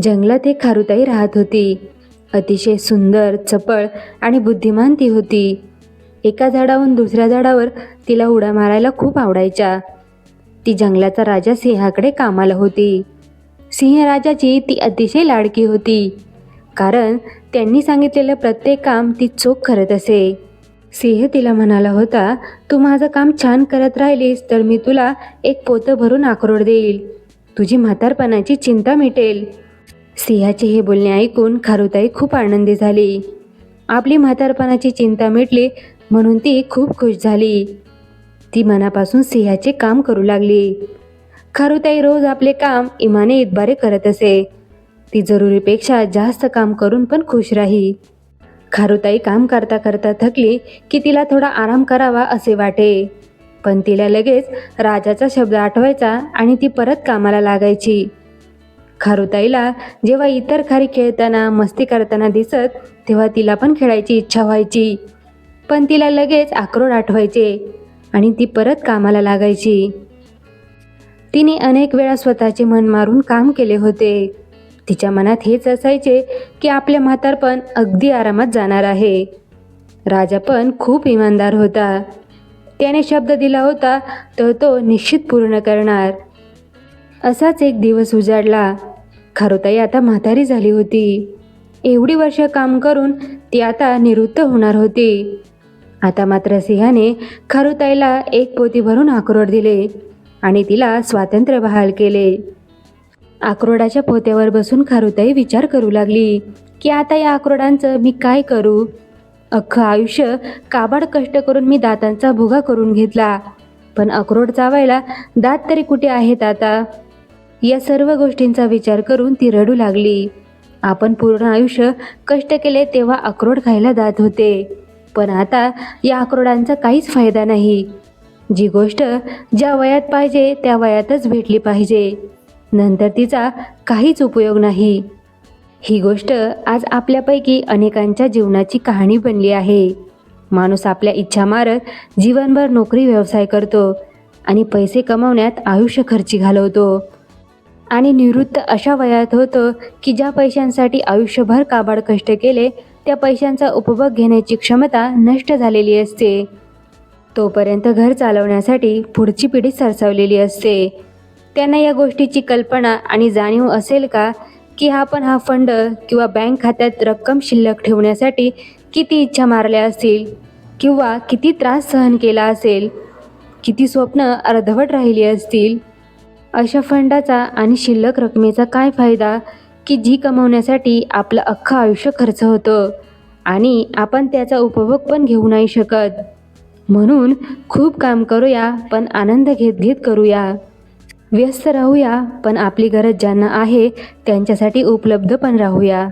जंगलात एक खारुताई राहत होती. अतिशय सुंदर चपळ आणि बुद्धिमान ती होती. एका झाडाहून दुसऱ्या झाडावर तिला उड्या मारायला खूप आवडायच्या. ती जंगलाचा राजा सिंहाकडे कामाला होती. सिंहराजाची ती अतिशय लाडकी होती. कारण त्यांनी सांगितलेलं प्रत्येक काम ती चोख करत असे. सिंह तिला म्हणाला होता तू माझं काम छान करत राहिलीस तर मी तुला एक पोतं भरून आक्रोड देईल. तुझी म्हातारपणाची चिंता मिटेल. सिंहाचे हे बोलणे ऐकून खारुताई खूप आनंदी झाली. आपली म्हातारपणाची चिंता मिटली म्हणून ती खूप खुश झाली. ती मनापासून सिंहाचे काम करू लागली. खारुताई रोज आपले काम इमाने इतबारे करत असे. ती जरुरीपेक्षा जास्त काम करून पण खुश राही. खारुताई काम करता करता थकली की तिला थोडा आराम करावा असे वाटे. पण तिला लगेच राजाचा शब्द आठवायचा आणि ती परत कामाला लागायची. खारुताईला जेव्हा इतर खारी खेळताना मस्ती करताना दिसत तेव्हा तिला पण खेळायची इच्छा व्हायची. पण तिला लगेच आक्रोड आठवायचे आणि ती परत कामाला लागायची. तिने अनेक वेळा स्वतःचे मन मारून काम केले होते. तिच्या मनात हेच असायचे की आपले म्हातारपण अगदी आरामात जाणार आहे. राजा पण खूप इमानदार होता. त्याने शब्द दिला होता तर तो निश्चित पूर्ण करणार. असाच एक दिवस उजाडला. खारुताई आता म्हातारी झाली होती. एवढी वर्ष काम करून ती आता निवृत्त होणार होती. आता मात्र सिंहाने खारुताईला एक पोती भरून आक्रोड दिले आणि तिला स्वातंत्र्य बहाल केले. आक्रोडाच्या पोत्यावर बसून खारुताई विचार करू लागली की आता या आक्रोडांचं मी काय करू? अख्खं आयुष्य काबाड कष्ट करून मी दातांचा भुगा करून घेतला. पण अक्रोड चावायला दात तरी कुठे आहेत आता? या सर्व गोष्टींचा विचार करून ती रडू लागली. आपण पूर्ण आयुष्य कष्ट केले तेव्हा अक्रोड खायला जात होते. पण आता या अक्रोडांचा काहीच फायदा नाही. जी गोष्ट ज्या वयात पाहिजे त्या वयातच भेटली पाहिजे. नंतर तिचा काहीच उपयोग नाही. ही गोष्ट आज आपल्यापैकी अनेकांच्या जीवनाची कहाणी बनली आहे. माणूस आपल्या इच्छा मारत जीवनभर नोकरी व्यवसाय करतो आणि पैसे कमवण्यात आयुष्य खर्ची घालवतो. आणि निवृत्त अशा वयात होतं की ज्या पैशांसाठी आयुष्यभर काबाड कष्ट केले त्या पैशांचा उपभोग घेण्याची क्षमता नष्ट झालेली असते. तोपर्यंत घर चालवण्यासाठी पुढची पिढी सरसावलेली असते. त्यांना या गोष्टीची कल्पना आणि जाणीव असेल का की आपण हा फंड किंवा बँक खात्यात रक्कम शिल्लक ठेवण्यासाठी किती इच्छा मारल्या असतील किंवा किती त्रास सहन केला असेल किती स्वप्न अर्धवट राहिली असतील? अशा फंडाचा आणि शिल्लक रकमेचा काय फायदा? की जी कमवण्यासाठी आपलं अख्खं आयुष्य खर्च होतं आणि आपण त्याचा उपभोग पण घेऊ नाही शकत. म्हणून खूप काम करूया पण आनंद घेत घेत करूया. व्यस्त राहूया पण आपली गरज ज्यांना आहे त्यांच्यासाठी उपलब्ध पण राहूया.